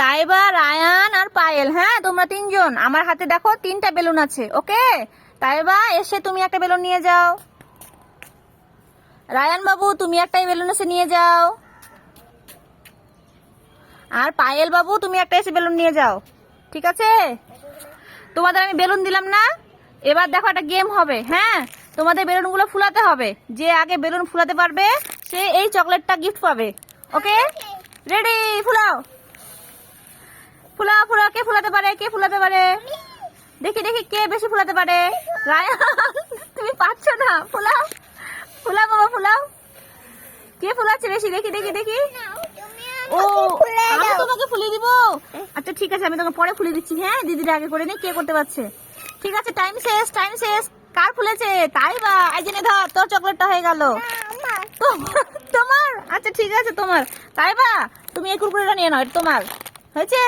Taiba Ryan আর পায়েল হ্যাঁ? তোমরা তিনজন। আমার হাতে দেখো তিনটা বেলুন আছে ওকে? তাইবা এসে তুমি একটা বেলুন নিয়ে যাও। রায়ান বাবু তুমি একটাই বেলুন এসে নিয়ে যাও। আর পায়েল বাবু তুমি একটা এসে বেলুন নিয়ে যাও। ঠিক আছে? তোমাদের আমি বেলুন দিলাম না। এবার দেখো একটা গেম হবে হ্যাঁ? তোমাদের বেলুনগুলো ফুলাতে হবে। যে আগে বেলুন ফুলাতে পারবে সে এই চকলেটটা গিফট পাবে। ওকে? রেডি ফুলাও। ফুলাও ফুলাও কে ফুলাতে পারে, কে ফুলাতে পারে? দেখি দেখি, কে বেশি ফুলাতে পারে? তুমি পাচ্ছ না। ফুলাও ফুলাও বাবা ফুলাও কে ফুলাচ্ছে বেশি? দেখি দেখি দেখি। ও, আমি তোমাকে ফুলিয়ে দিব? আচ্ছা ঠিক আছে, আমি তোমাকে পরে ফুলিয়ে দিচ্ছি। হ্যাঁ দিদিরা আগে করে নি, কে করতে পারছে? ঠিক আছে টাইম শেষ টাইম শেষ। কার ফুলেছে? তাই বা, এই জেনে ধর, তোর চকলেটটা হয়ে গেল। তোমার? আচ্ছা ঠিক আছে, তোমার। তাই বা, তুমি এই কুরকুরেটা নিয়ে নাও তোমার। হয়েছে?